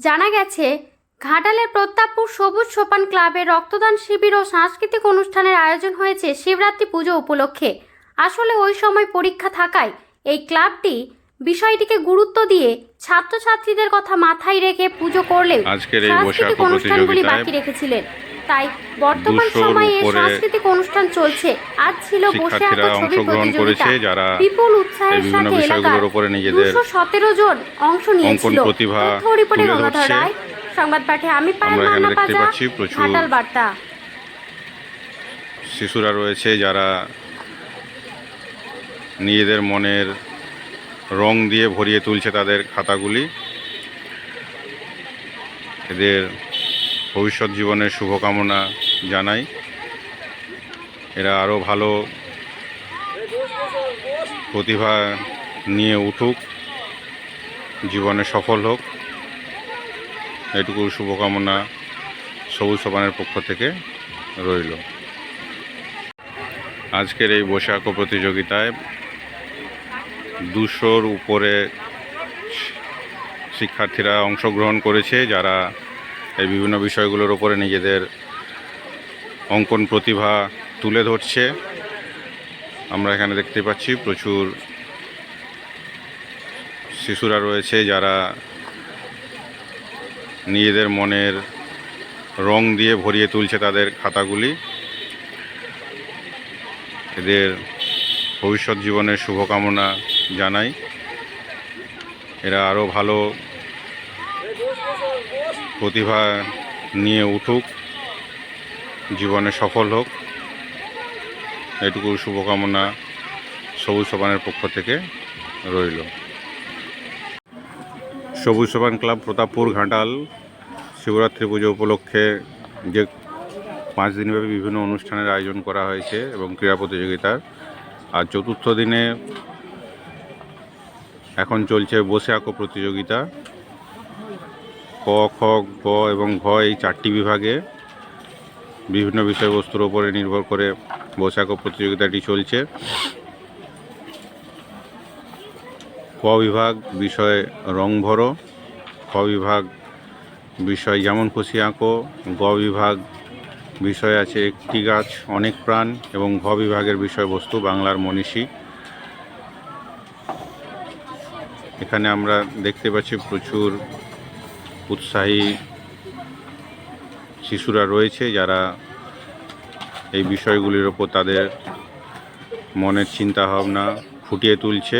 জানা গেছে ঘাটালের প্রতাপপুর সবুজ সোপান ক্লাবে রক্তদান শিবির ও সাংস্কৃতিক অনুষ্ঠানের আয়োজন হয়েছে শিবরাত্রি পুজো উপলক্ষে। আসলে ওই সময় পরীক্ষা থাকায় এই ক্লাবটি বিষয়টিকে গুরুত্ব দিয়ে ছাত্রছাত্রীদের কথা মাথায় রেখে পুজো করলেও সাংস্কৃতিক অনুষ্ঠানগুলি বাকি রেখেছিলেন। তাই বর্তমান সময়ে সাংস্কৃতিক অনুষ্ঠান চলছে। আজ ছিল বসে আঁকা ছবি অংশগ্রহণ প্রতিযোগিতা। করেছে, যারা বিপুল উৎসাহের বিভিন্ন সাথে এলাকার বিষয়গুলোর উপরে নিজেদের দুশো সতেরো জন অংশ নিয়েছিল। প্রতিভা তথ্য রিপোর্টে গঙ্গাধর রায় সংবাদ পাঠে আমি পায়েল মান্না পাজা ঘাটাল বার্তা। শিশুরা রয়েছে যারা নিজেদের মনের রং দিয়ে ভরিয়ে তুলছে তাদের খাতাগুলি। এদের ভবিষ্যৎ জীবনের শুভকামনা জানাই। এরা আরও ভালো প্রতিভা নিয়ে উঠুক, জীবনে সফল হোক। এটুকু শুভকামনা সবুজ সোপানের পক্ষ থেকে রইল। আজকের এই বৈশাখ প্রতিযোগিতায় দুশোর উপরে শিক্ষার্থীরা অংশগ্রহণ করেছে, যারা এই বিভিন্ন বিষয়গুলোর ওপরে নিজেদের অঙ্কন প্রতিভা তুলে ধরছে। আমরা এখানে দেখতে পাচ্ছি প্রচুর শিশুরা রয়েছে যারা নিজেদের মনের রং দিয়ে ভরিয়ে তুলছে তাদের খাতাগুলি। এদের ভবিষ্যৎ জীবনের শুভকামনা জানাই। এরা আরও ভালো প্রতিভা নিয়ে উঠুক, জীবনে সফল হোক। এটুকু শুভকামনা সবুজ সোপানের পক্ষ থেকে রইল। সবুজ সোপান ক্লাব প্রতাপপুর ঘাটাল শিবরাত্রি পুজো উপলক্ষে যে পাঁচ দিনব্যাপী বিভিন্ন অনুষ্ঠানের আয়োজন করা হয়েছে এবং ক্রীড়া প্রতিযোগিতার, আর চতুর্থ দিনে এখন চলছে বসে আঁকো প্রতিযোগিতা। ক, খ, গ এবং ঘ এই চারটি বিভাগে বিভিন্ন বিষয়বস্তুর উপরে নির্ভর করে আঁকো প্রতিযোগিতাটি চলছে। ক বিভাগ বিষয় রং ভরো, খ বিভাগ বিষয় যেমন খুশি আঁকো, গ বিভাগ বিষয় আছে একটি গাছ, অনেক প্রাণ এবং ঘ বিভাগের বিষয়বস্তু বাংলার মনীষী। এখানে আমরা দেখতে পাচ্ছি প্রচুর উৎসাহী শিশুরা রয়েছে যারা এই বিষয়গুলির ওপর তাদের মনের চিন্তাভাবনা ফুটিয়ে তুলছে।